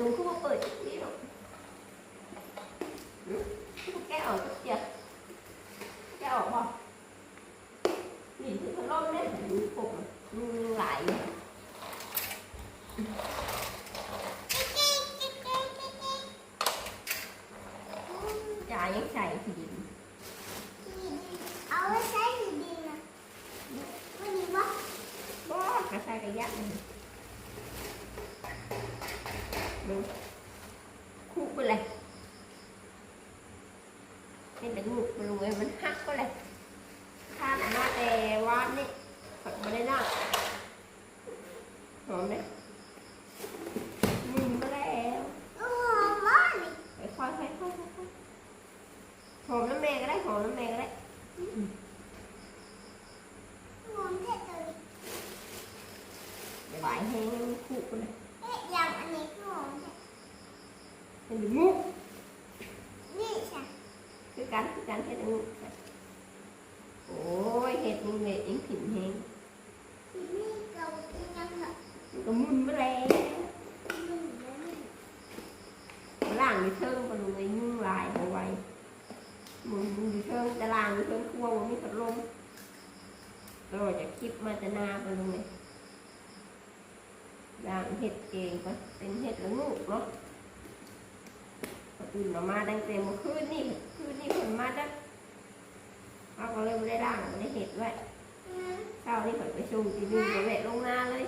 เนอะขนมคือว่าเปิดอีกทีหรอกหืมคือว่าแกะออกจักเจียแกะออกบ่หลินที่พัดลมเนี่ยดูผมมือหลายอยู่จ่ายยังใส่ที่ดิน เอาไว้ใช้สีดินนะวันนี้ว่า บ่กระใส่กระยักเลยดูคู่ไปเลยนี่แต่งูมันรวยมันหักก็เลยข้ามมาแต่วานนี่ฝัดมาได้น่าหอมไหมมึงมาแล้ว โอ้มานี่ ไปค่อยค่อยค่อยค่อยหอมน้ำแม่ก็ได้หอมน้ำแม่ก็ได้ งงแค่ตัวนี้ เดี๋ยวบ่ายแห้งมันคู่ไปเลย เอ๊ะอย่างอันนี้ก็งงแค่ เป็นมุก นี่ใช่ คือกันคือกันเฮ็ดงูโอ้ยเห็ดมึงเลยเองผินแห้งนี่เกาอีกยังเหรอมันก็มุนมาแล้วมึงแล้วนี่ล่างอยู่เทิงปลาลุงไอ้ยุ่งลายเอาไว้มึงอยู่เทิงแต่ล่างอยู่เทิงครัวมันมีพัดลมเราจะคลิปมาจะนาปลาลุงเลยล่างเห็ดเองก็เป็นเห็ดละงูเนาะ คนอื่นมามาดังเต็มเมื่อคืนนี่คืนนี่คนมาดักเขาก็เลยไม่ได้ล่างไม่ได้เห็ดไว้เช้านี่เปิดไปชูตีนึงไปแวะลงหน้าเลย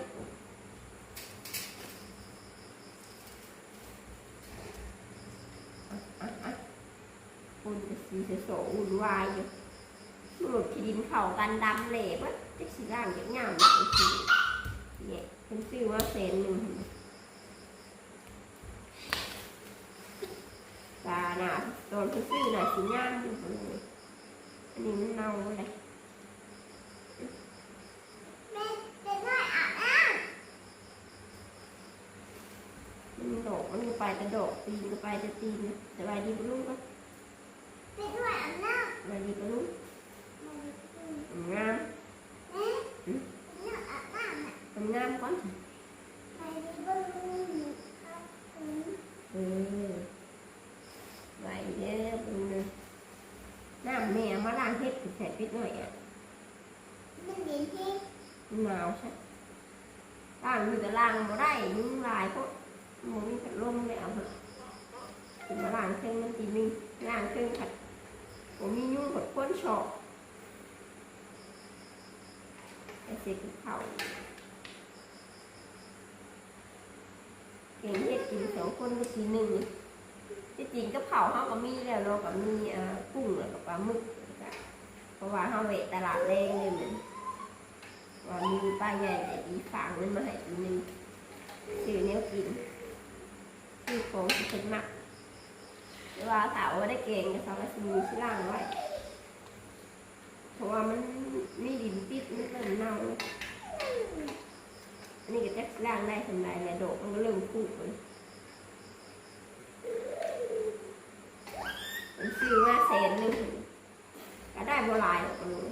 อะอะอะคุณจะสีจะโสอุ่นวายอยู่หลุดที่ดินเข่ากันดำเหล่ปะจะสีร่างจะงามนะไอ้เนี่ยเป็นซื้อว่าเซนหนึ่ง ตาหนาตอนซื้อหน่ะสีงามอยู่เลยอันนี้มันเน่าเลยมันโดดมันไปกระโดดตีนก็ไปจะตีนนะสบายดีปะลุงก็ำเด็กน้อยอาบน้สบายดีปะลุงำมันอืม งาม เอ๊ะเด็กน้อยอาบน้ำน่ะ ทำงามก่อน ไปดูบ้างครับอืม เออไหวเด้อปะลุงเลยน้ำแม่มาล้างเฮ็ดใส่ปิดหน่อยอะ มันเย็นที่ มันหนาวใช่ ล้างอยู่แต่ล้างบ่ได้ยุ่งลายเพราะมันมีพัดลมไม่เอาเถอะถึงมาล้างเครื่องมันตีมีล้างเครื่องผัดผมมียุ่งผัดพ้นชอบไอเสกเขาเก่งเฮ็ดกินสองคนก็กินหนึ่งที่จริงก็เผาเฮาก็มีแล้วเนาะก็มีอ่ากุ้งแล้วก็ปลาหมึกเพราะว่าเฮาเวตลาดแรงเลยเหมัน ว่ามีป้าใหญ่แต่อีฝางเงินมาให้อีกหนึงซื้อแนวกินซื้อของที่เป็นมักหรือว่าถามว่าได้เก่งก็เขาก็สิมีชื่อล่างไว้เพราะว่ามันมีดินติดมันก็เน่าอันนี้ก็จะล่างได้ทำลายแม่โดกมันก็เริ่มคู่เลยมันซื้อมาแสนหนึ่งก็ได้โบ่หลายหรอกก็รู้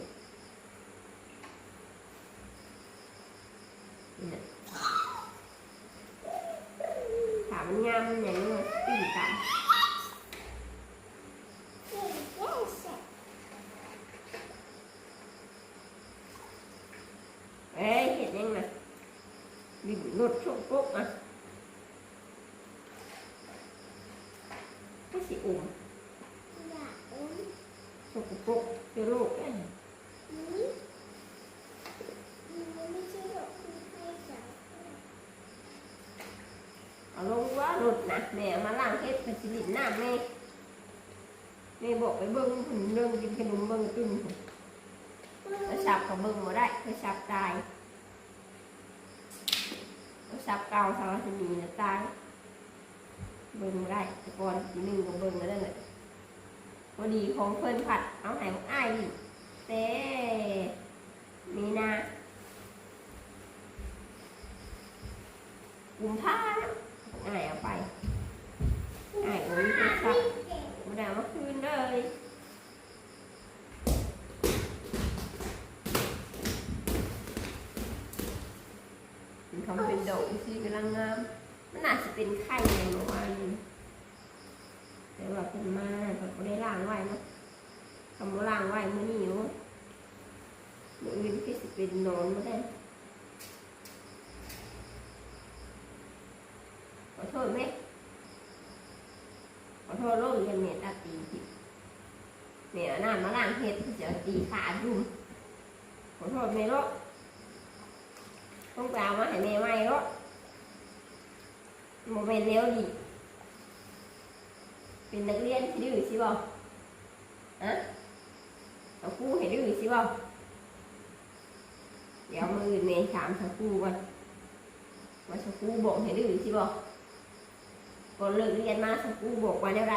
น่ะ ถามมันงามมันอย่างนี้มันตีกันเย็นเย็น ดนะแม่มาล้างเฮ็ดไปสิลินน้ำแม่แม่บอกไปเบิ้งผุนเรื่องกินขนมเบิ้งตึ้งไปสับกับเบิ้งมาได้ไปสับตายไปสับเกาสารสมีนะตายเบิ้งบ่ได้แต่ก่อนทีหนึ่งก็เบิ้งมาได้เลยพอดีของเพิ่นผัดเอาหายอ้ายอีกแต่มีนากุมภานะ อ้ายเอาไปอ้ายโอ้ยไปสับมาดามเมื่อคืนเลยมันทำเป็นดอกซีกำลังงาม มันอาจจะเป็นไข้ในเมื่อวานนี้แต่ว่าเป็นมาเขาก็ได้ล้างไว้เนาะคำว่าล้างไว้เมื่อนี้อยู่มื่ออื่นก็จะเป็นนอนมาได้ขอโทษไหม ขอโทษโลกเรียนเนี่ยตาตีผิดเนี่ยน้ามาล้างเห็ดที่จะตีขาดุมขอโทษแม่โลต้องไปเอามาให้แม่ไมโลกโมเมนต์เร็วดิเป็นนักเรียนที่ดื้อใช่ป่ะฮะเอาครูให้ดื้อใช่ป่ะเดี๋ยวมืออื่นเมย์ถามสักครูก่อนว่าสักครูบอกให้ดื้อใช่ป่ะ ก่อนเลิกเรียนมาสักครูบอกว่าอะไร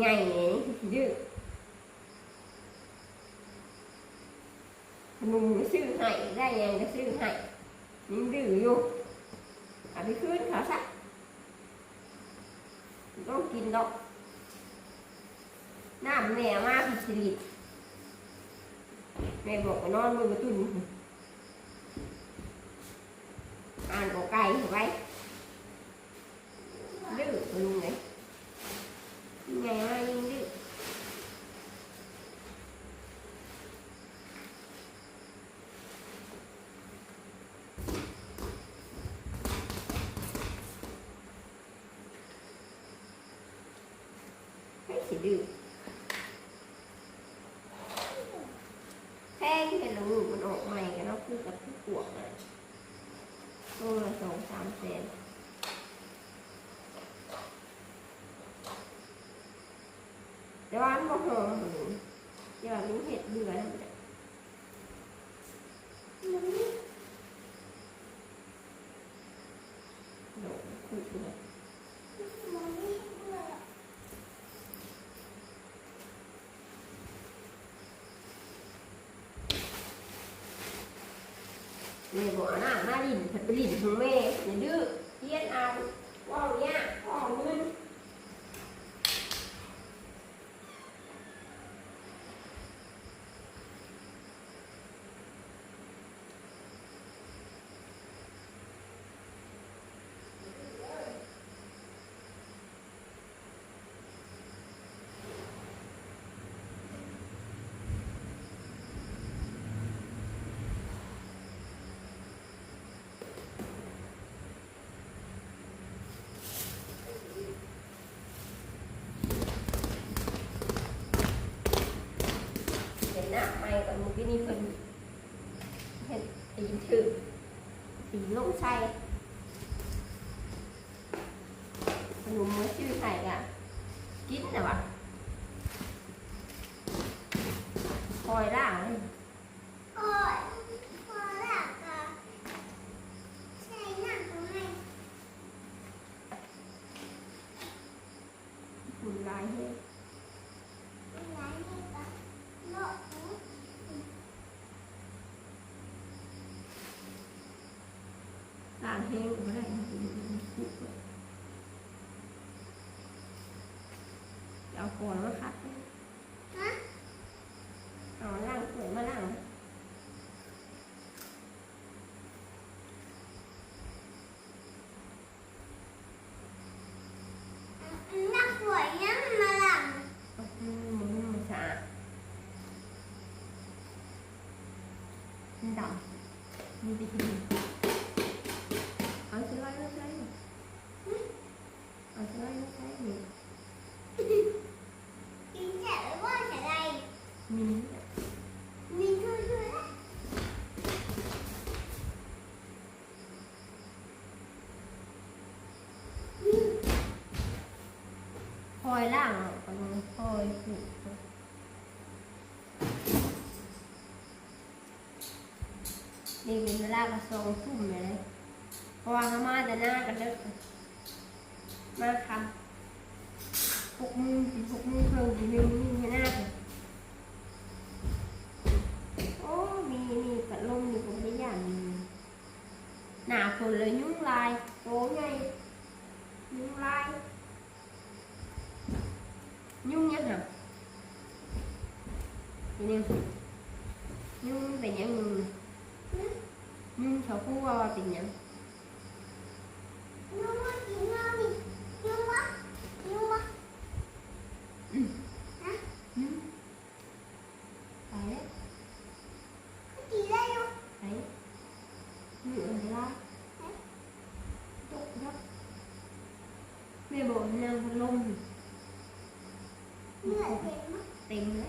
ไงเนี่ยดื้อขนมซื้อให้ได้ยังก็ซื้อให้ยังดื้ออยู่เอาไปคืนเขาซะต้องกินดอกน้ำแม่มากพิสิริตแม่บอกว่านอนมือกระตุ้น อ่านก็ไก่ไว้ดื้อมึงไงยังไงมายังดื้อ ให้สิดื้อแพงเป็นลูกมันออกใหม่กันเนาะคือกับผู้ปวกนะตัวละสองสามแสนแต่ว่ามันบ่หอมเหมือเดี๋ยวมันเห็ดเบื่อแล้วมันจะโดดคุยเลย แม่บอกหน้าหน้าลินผัดไปดินของแม่อย่าดื้อเทียนเอาว่าวเนี่ยว่าวเงิน เห็นหน้าไม่กับเมื่อกี้ นี่เพิ่นเห็นตีนถือตีนลงใส่ขนมมือชื่อไห้กะกินนะวะคอยล่างเลย โอ้ยพอแล้วก็ใช้หนังตรงไหน หุ่นลายเฮ้ย ร้านนี้ก็โลกหู ล่าง เฮ้ยก็ไม่ได้นคุกเอาก่อนมาคัดเลย ฮะ เอาล่างสวยมาล่าง นักสวยยังมาหลัง เอามือมือมือสะอาดมันดำมีไปกินเอาสไลด์มาใช้เอาสไลด์มาใช้นี่ กินเสร็จแล้วว่าจะได้ มี มีช่วยช่วยแล้ว คอย ล่างเอาไปเลยคอยผูกนี่เป็นเวลากระทรงทุ่มเลยเพราะว่าเขามาแต่หน้ากันเลิกมาทำหกโมงถึงหกโมงครึ่งถึงหนึ่งนี่ไม่น่าเลยโอ้มีมีปัดลมอยู่ตรงนี้อยางหนึงหนาคนเลยยุ่งลายโอ้ไงยุ่งลาย nhung nhất hả chị nè nhung về nhãn nhung nhung sợ phú tình nhãn tìm nữa.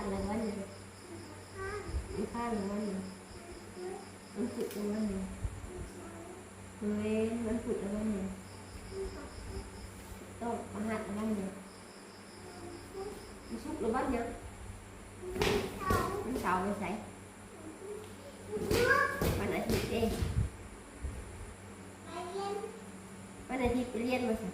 างหนึ่งวันหนี่งอีกข้างหนึ่งวันหนี่งมันฝึกหนึ่งวันหนี่งเว้ยมันฝึกหนึ่งวันหนี่งต้องมาหัดวันหนี่งมันสุกหรือวันเดียมันเสาไปใส่มันอาทิตย์เองมันอาทิตย์ไปเรียนมาสิ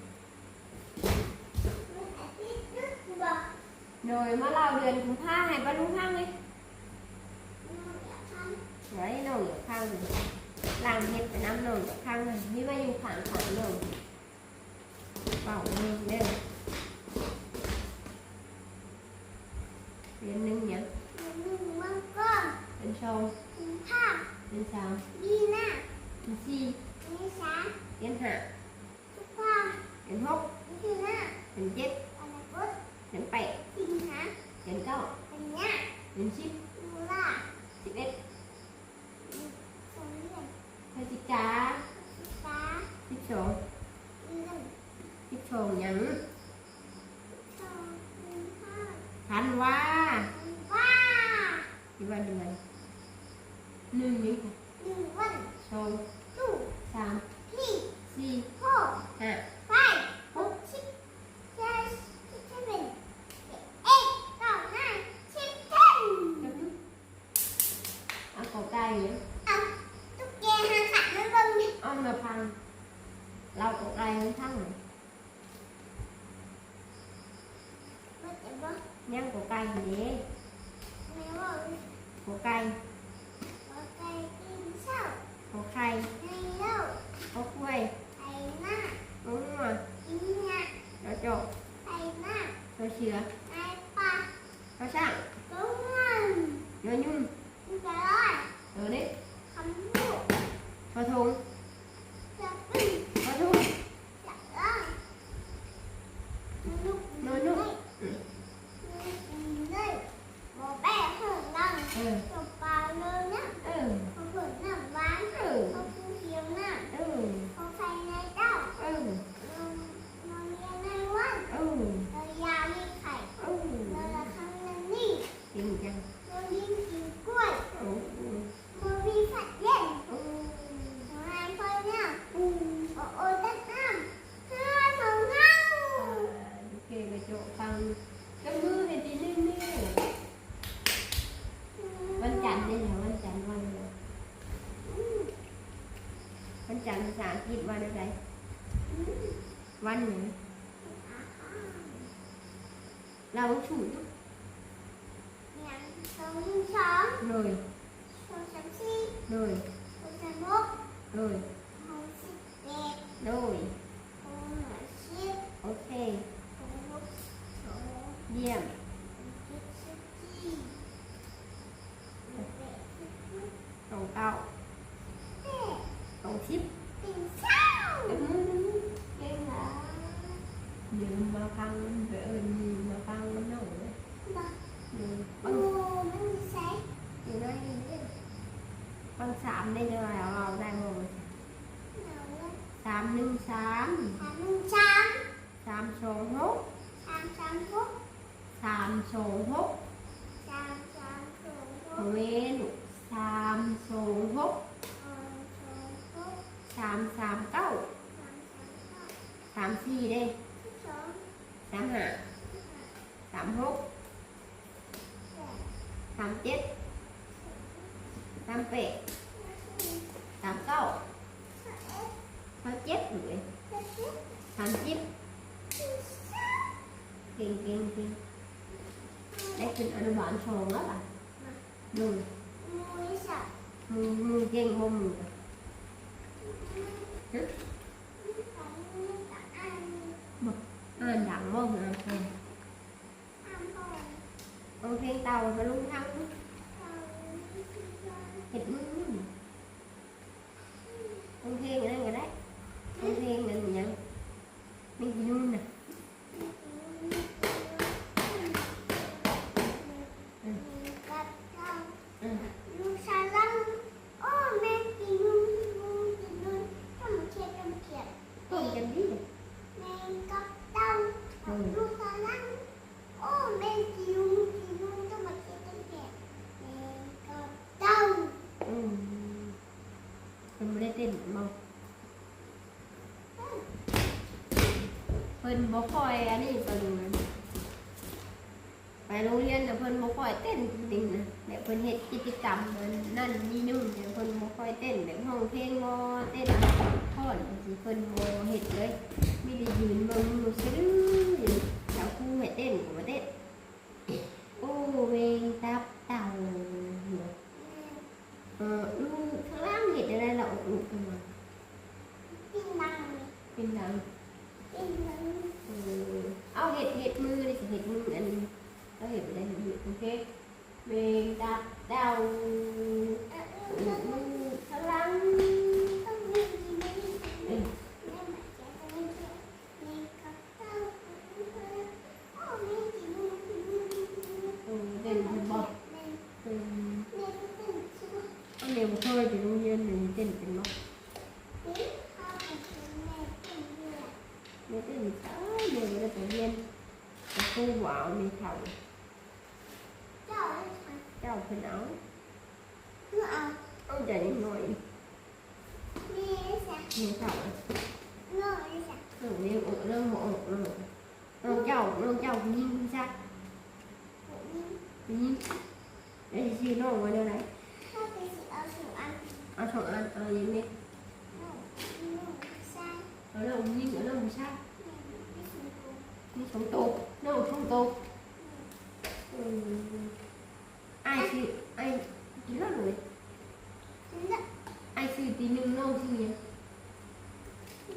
เห็นหกที่ห้าเห็นเจ็ดอนาคตเห็นแปดที่ห้าเห็นเก้าเห็นห้าเห็นสิบดูล่ะสิบเอ็ดสองเดือนเธอจิจ้าสิบสาสิบสองสิบสองยังสองห้าพันว่าว่าสิบวันเดือนหนึ่งนึ่ะหนึ่งวันสองสามสี่ห้า chỗ cái mưa thì chị lưu nè bên cạnh đây là bên cạnh quay rồi bên cạnh xả chị qua đây đây văn nữa ông chủ đó rồi. Rồi. Rồi. สามหนึ่งสามสามหนึ่งสามสามสองหกสามสามหกสามสองหกสามสามสองหกเวลูกสามสองหกสามสามเก้าสามสี่เด้สามห้าสามหกสามเจ็ดสามแปดสามเก้า สามเจ็ดหรือเจ็ดสิบสามสิบเก่งเก่งเก่งได้เป็นอนุบาลสองแล้วล่ะดูมือสับมือมือเก่งบ่มือของมือกับอันอ่านดังบ่มือเพลงอันบอลเอาเพลงเต่ามาลุงทั้ง เราไม่คิดว่า เห็ดมือเอาเพลงอะไรก็ได้เอาเพลงนั้นยังไม่กินนู่นน่ะ กับเรา อืม ลูกชายลังโอ้แม่กินนุ่นนุ่นกินนุ่นทำเขียดทำเขียด ต้มกันดิ แม่กับเต้าลูกชายลังโอ้แม่กินนุ่นกินนุ่นทำเขียดทำเขียดแม่กับเต้า อืมมันไม่ได้เต้นบ่เพิ่ นบ่ค่อยอันนี้เพิ่นไปโรงเรียนน่ะเพิ่นบ่ค่อยเต้นจริงนะแบบเพิ่นเฮ็ดกิจกรรมมันนั่นนี่นู่นเนี่ยเพิ่นบ่ค่อยเต้นแบบห้องเพลงบ่เต้นท่อนจังซี่เพิ่นบ่เฮ็ดเลยมีแต่ยืนเบิ่งอยู่ซื่ออยู่แถวครูให้เต้นก็บ่เต้นโอ้เวงตับเต่าเออลูกข้างล่างเฮ็ดอะไรล่ะอกลูกขึ้นมา กินนัง เป็นดัง กินนัง เออเอาเห็ดเห็ดมือเลยสิเห็ดมืออันนี้เอาเห็ดไปได้เห็ดมือโอเคเมงดับดาว เออ อืมมือพลัง ต้องมีกินไม่ได้แม่หมาแกจะไม่เขียดแม่กับเต้าโอ้แม่กินนุ่นกินนุ่นกินนุ่น เออเด่นเป็นบอก แม่ เป็น แม่ก็เป็นชื่อ เอาเร็วเคยไปโรงเรียนหนึ่งเต้นเป็นบอก นี่ข้าวของแม่เป็นเลือด ไม่เต้นเช้าเดี๋ยวเราไปเรียนแต่กูหวาวในเขา เจ้าเลยค่ะ เจ้าเพิ่นเอา เพื่อเอา เอาใจนิดหน่อย แม่ ใส่ในเขาเนื้อใส่เออเรียกเออเรื่องหมอเออน้องเจ้าน้องเจ้ายิงชักผมนี่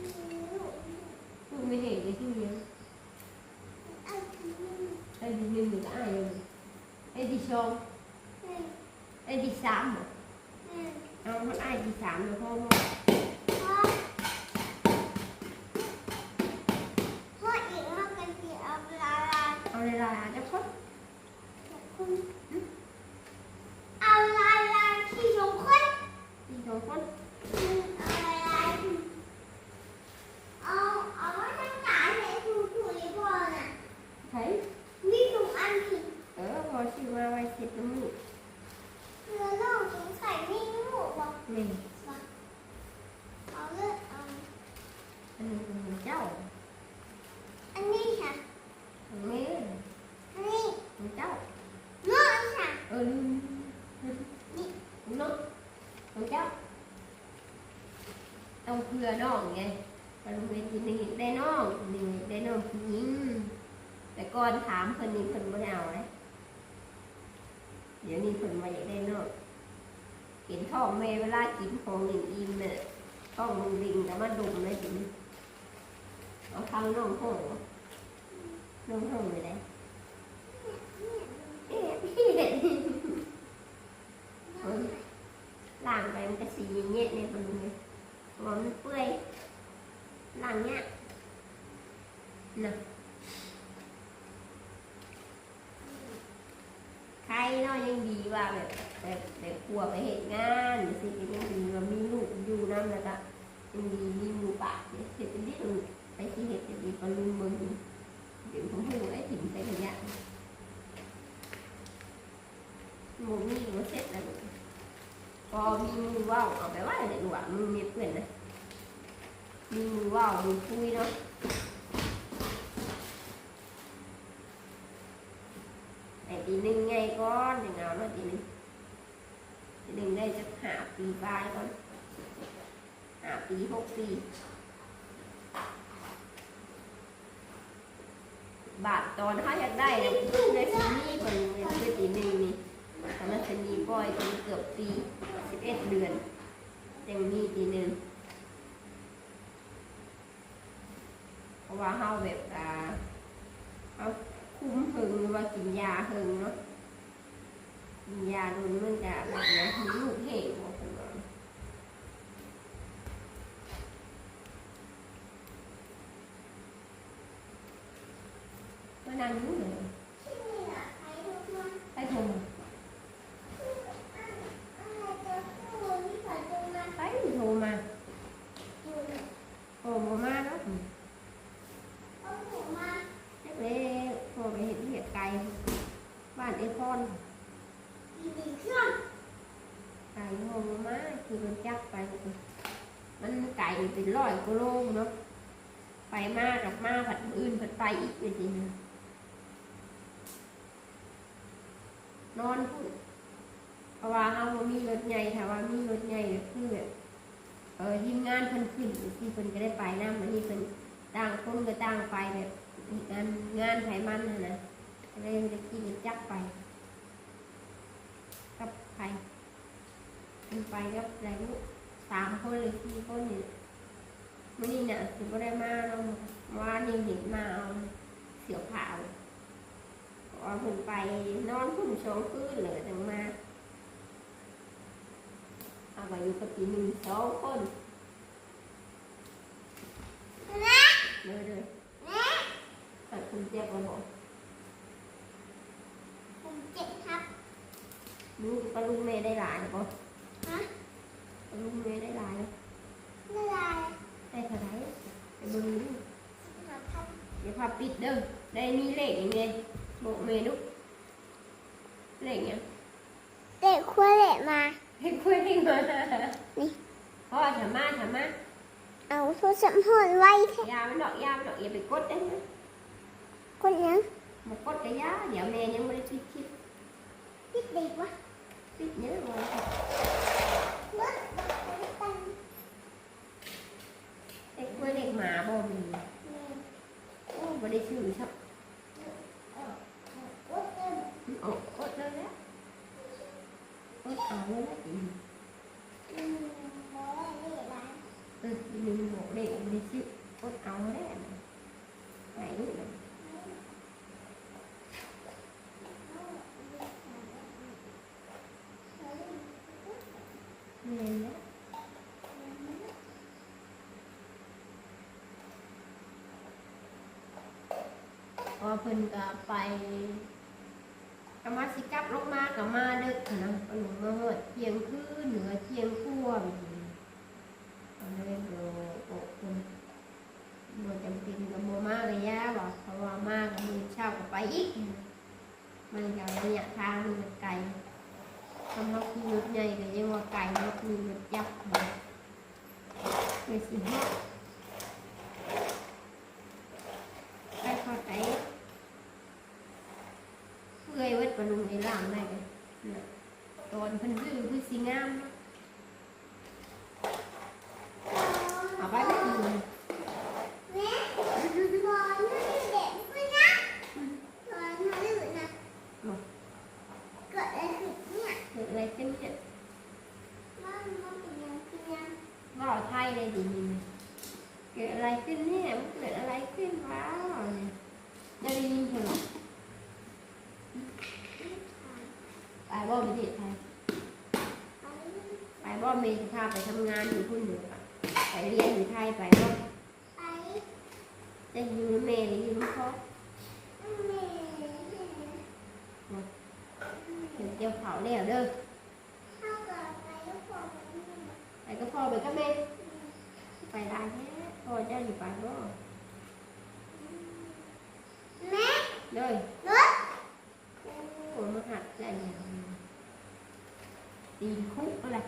ยิงไอ้ชื่อน้องว่าเดี๋ยวไหนถ้าไปสิเอาสิอันเอาสองอันเอ พื่อน้องไงไปโรงเรียนทีนึงได้น้องนึ่ได้น้องผู้หญิงแต่ก่อนถามเพิ่นนี่เพิ่นไม่เอาเลยเดี๋ยวนี้เพิ่นมาอยากได้น้องเห็นท้องแม่เวลากินของหนึ่งอิ่มเนี่ยท้องมันลิงแต่มาดุมเลยทีนี้เอาทางน้องห้องน้องห้องเลยได้เอ๊ะพี่เห็นล้างไปมันก็สีเงี้ยเนี่ยมัน หัวมันเปื่อยหลังเนี้ยนะใครเนาะยังดีว่าแบบแบบแบบกลัวไปเหตุงานสิยังดีว่ามีลูกอยู่นั่นแล้วก็ยังดีมีหมูป่าเเสร็จเป็นที่อื่นไปที่เหตุจะดีปลุมมึงเดี๋ยวผมหูไอ้ถิ่นใส่างเงี้ยหมูมีหมูเสร็จแล้ว พอมีมือว่าวเอาไปว่าเลยหลวมือมีเพื่อนนะมีมือว่าวมือคุยเนาะไอ้ตีหนึ่งไงก้อนอย่างเงาเนาะตีหนึ่งตีหนึ่งได้จะหาปีปลายก่อนหาปีหกปีบาทตอนเขาอยากได้เนี่ยในซีนี่คนเป็นเพื่อตีหนึ่งนี่ ตอนนั้นจะมีบอยจนเกือบปีสิบเอ็ดเดือนยังมีตีหนึ่งเพราะว่าเขาแบบอ่าเขาคุ้มหึงหรือว่ากินยาหึงเนาะกินยาโดนมันจะแบบนี้มีลูกเหตุบอกคนว่ามันนั่งยู่ ที่นี่อะใครทุกคน ไปโทรมา อะไรจะพูดที่ใครจะมา ไปโทรมา อยู่ โทรมามาแล้ว เอาหัวมา เล็กๆโทรไปเห็นเหตุไกล บ้านไอ้พอนอีกหนึ่งเครื่องไก่โทรมาคือมันจักไป มันไก่เป็นร้อยกิโลเนาะไปมากกับมาผัดอื่นผัดไปอีกไปทีนึงนอนพูดเพราะว่าเขาบ่มีรถใหญ่ถ้าว่ามีรถใหญ่ก็คือแบบเออทีมงานเพิ่นขึ้นที่เพิ่นก็ได้ไปนะมันนี่เพิ่นต่างคนก็ต่างไปแบบงานงานไขมันน่ะนะก็ เลยได้ขี่รถจักไปกับใครมันไปกับอะไรลูกสามคนหรือสี่คนนี่มื่นี้เนี่ยถึงก็ได้มาเราว่านี่เห็นมาเอาเสือผ่าวเอาผมไปนอนพุ่มสองคืนเลยถึงมาเอาไปอยู่กับปีหนึ่งสองคน แม่ เลยเลย แม่ แต่คุณเจ็บกว่าบอก ผมเจ็บครับ ลูกปลาลุงเมย์ได้หลายหรือเปล่าฮะปลาลุงเมย์ได้หลายไม่ได้ได้เท่าไหร่ไปเบิ่งดูหาพันเดี๋ยวพาปิดเด้อได้มีเลขอย่างไงบอกเมย์ลูกเลขเนี่ยงเด็กควายเด็กมาให้คุยให้มานี่พ่อถามมาถามมาเอาโทรศัพท์หอนไว้แค่ยามันดอกยามันดอกอย่าไปกดได้นะคนยังมากดกระยาเดี๋ยวแม่ยังไม่ได้คิดคิดติดเด็กวะ คิดเยอะเลยรถรถตันไอ้คุยเลขหมาบ่มีแม่โอ้ไม่ได้ชื่อชับรถเต็มโอ้กดเลยแล้วกดเอาเลยนะอีอืมร้อยเด็กร้านเออมีหมวกเลขไม่ได้ชื่อกดเอาได้ไหนลูกนะแม่นะ พอ เพิ่นก็ไปกมาสิกลับลงมากับมาเด้อนะปลงมาเฮ็ดเที่ยงคืนเหนือเที่ยงคั่วแบบนี้ตอนนี้โดโอ้คนบ่จำเป็นกับบ่มาระยะว่าเพราะว่ามากับมือเช้าก็ไปอีก มันก็ระยะทางมันไกลสำหรับขี่รถใหญ่ก็ยังว่าไกลรถมีรถยักษ์เลยสิฮอดไปขอใจ เพื่อยเวัดปนุงในร่างได้ตอนเพิ่นดื้อคือสิงามเอาไปไม่ดี แม่บอลนี่เด็กด้วยนะบอลนี่ดื้อนะเกิดอะไรขึ้นเนี่ย เกิดอะไรขึ้นเนี่ย มันมันเป็นยังเป็นยัง ว่าไทยเลยดีนี่เกิดอะไรขึ้นเนี่ยมันเกิดอะไรขึ้นวะเนี่ยจะได้ยินเถอะ ไปบ่ประเทศไทย ไป ไปบ่เมย์พา ไปทำงานอยู่พุ่นเหนือไปเรียนอยู่ไทยไปบ่ไปจะอยู่ในเมย์หรืออยู่ในพ่อแม่เดี๋ยวเจียวเผาแล้วเด้อเข้ากับไปแล้วพอไปก็พ่อไปก็แม่ไปหลายแท้พ่อเจ้าอยู่ไปบ่แม่เลยรถโอ้มาหัดใจอย่างตีนคุกอะไร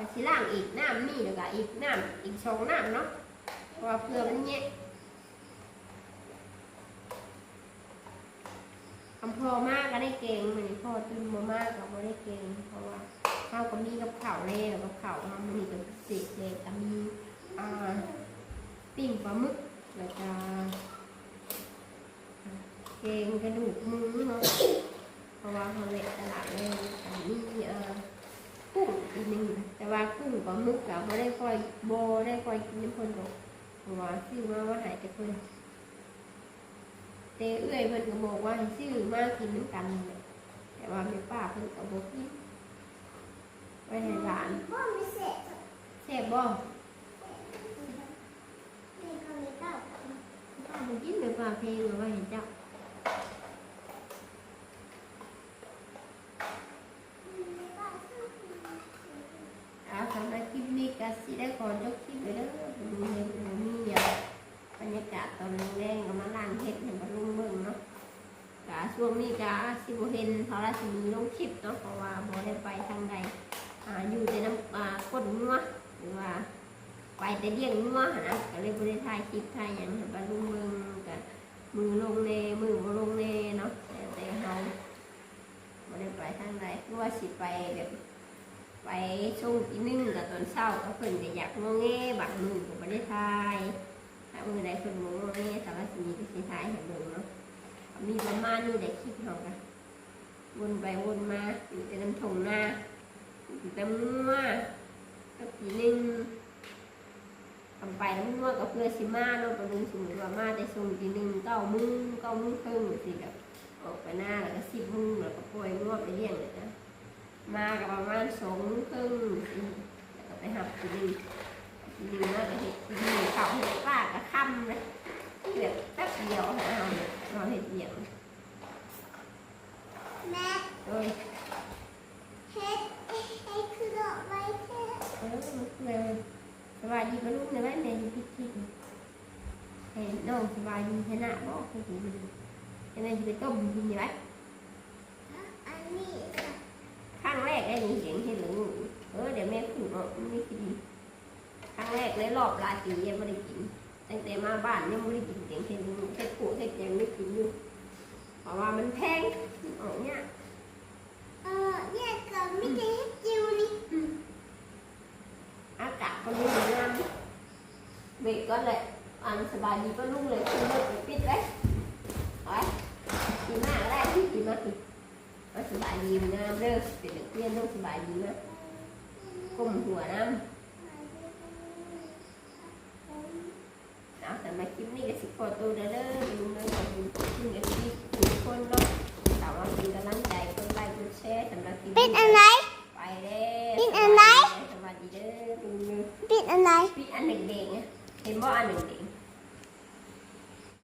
ก็สิล่างอีกน้ำนี่แล้วก็อีกน้ำอีกสองน้ำเนาะเพราะว่าเพื่อมันแยะคำพอมากก็ได้เก่งมันนี้พ่อตื่นมามากก็ไม่ได้เก่งเพราะว่าข้าวก็มีกับข้าวเล่กับข้าวมันนี่กับเศษเลยก็มีอ่าปิ้งปลาหมึกแล้วก็เก่งกระดูกหมือเนาะเพราะว่าเขาเละตลาดเลยอันนี้เอ่อ กุ้งอีกหนึ่งแต่ว่ากุ้งกับมึกกับไม่ได้ค่อยโบได้ค่อยกินน้ำคนหรอกเพราะว่าซื้อมาว่าหายแต่นแต่เอื้อยเพิ่นก็บอกว่าให้ซื้อมากินน้ำกันแต่ว่าแม่ป้าเพิ่นก็บอกกินไว้ให้หลานเสร็จแซ่บบ่นี่ก็มีเต้าป้ามันกินแม่ป้าเพลงเอาไว้ให้เจ้า เอา สำหรับคลิปนี้ก็สิได้ขอยกคลิปไปเด้อดูเห็นหมูมีอ่บรรยากาศตอนแรงๆก็มาล้างเฮ็ดให้บรรลุงเบิ่งเนาะกะช่วงนี้กะสิบเห็นเขาละสิมีลงคลิปเนาะเพราะว่าบ่ได้ไปทางใดอ่าอยู่แต่น้ำอ่าก้นงัวหรือว่าไปแต่เลี้ยงงัวนะก็เลยบ่ได้ถ่ายคลิปถ่ายหยังบรรลุงเบิ่งกะมือลงแน่มือบ่ลงแน่เนาะแต่แต่เฮาบ่ได้ไปทางใดหรือว่าสิไปแบบ ไปช่วงอีนึงกับตอนเช้าก็เพิ่นก็อยากงอแงบางมือก็บ่ได้ทายถ้ามือใดเพิ่นบ่งอแงสารสีก็สิทายให้เบิ่งเนาะมีประมาณนี้ได้คลิปเฮาก็วนไปวนมาอยู่แต่น้ำทงหน้าอยู่แต่มัวก็ปีนึงทำไปแล้วมัวก็เพื่อสิมาเนาะประเด็นสมมุติว่ามาแต่ช่งทีนึงเก้าโมงเก้าโมงครึ่งสิแบบออกไปหน้าแล้วก็สิบโมงแล้วก็ปล่อยมัวไปเลี้ยงเลยนะ มากับประมาณสองครึ่งแล้วก็ไปหับกินกินแล้วก็เห็ดกินเขาเห็ดป้ากับค่ำนะที่แบบแป๊บเดียวเอาเนี่ยเราเห็ดเดียวแม่เอ้ยเฮ็ดให้คือดอกไม้แค่เออเลยสบายดีก็ลูกในบ้านเนี่ยอยู่พิจิตเห็นน้องสบายดีชนะบอกให้ดีจะได้ไปต้มกินอยู่ไหมอันนี้ ได้ยินเสียงเห็นหรือเออเดี๋ยวแม่ขุดออกไม่คิดดีครั้งแรกในรอบหลายปียังไม่ได้กินตั้งแต่มาบ้านยังไม่ได้กินเสียงเห็นหรือเห็ดปูเห็ดยังไม่กินอยู่เพราะว่ามันแพงออกเนี่ยเออเนี่ยก็ไม่ได้ให้จิวนี่อากาศก็มีงามเบรกก็เลยอันสบายดีก็ลุ่งเลยคือเลิกปิดเลยไปกินมากได้ที่กินมากกิน ก็สบายดีน้ำเด้อเป็นเด็กเรียนต้องสบายดีนะก้มหัวน้ำเอาแต่มาคลิปนี้ก็สิขอตัวเด้อเด้อลุงเด้อขอบคุณทุกที่ทุกคนเนาะสาวเป็นกำลังใจคนไลค์คนแชร์สำหรับคลิปเป็นอะไรไปเด้อเป็นอะไรสวัสดีเด้อลุงเด้อเป็นอะไรเป็นอันเด็กๆเห็นบ่อันเด็กๆ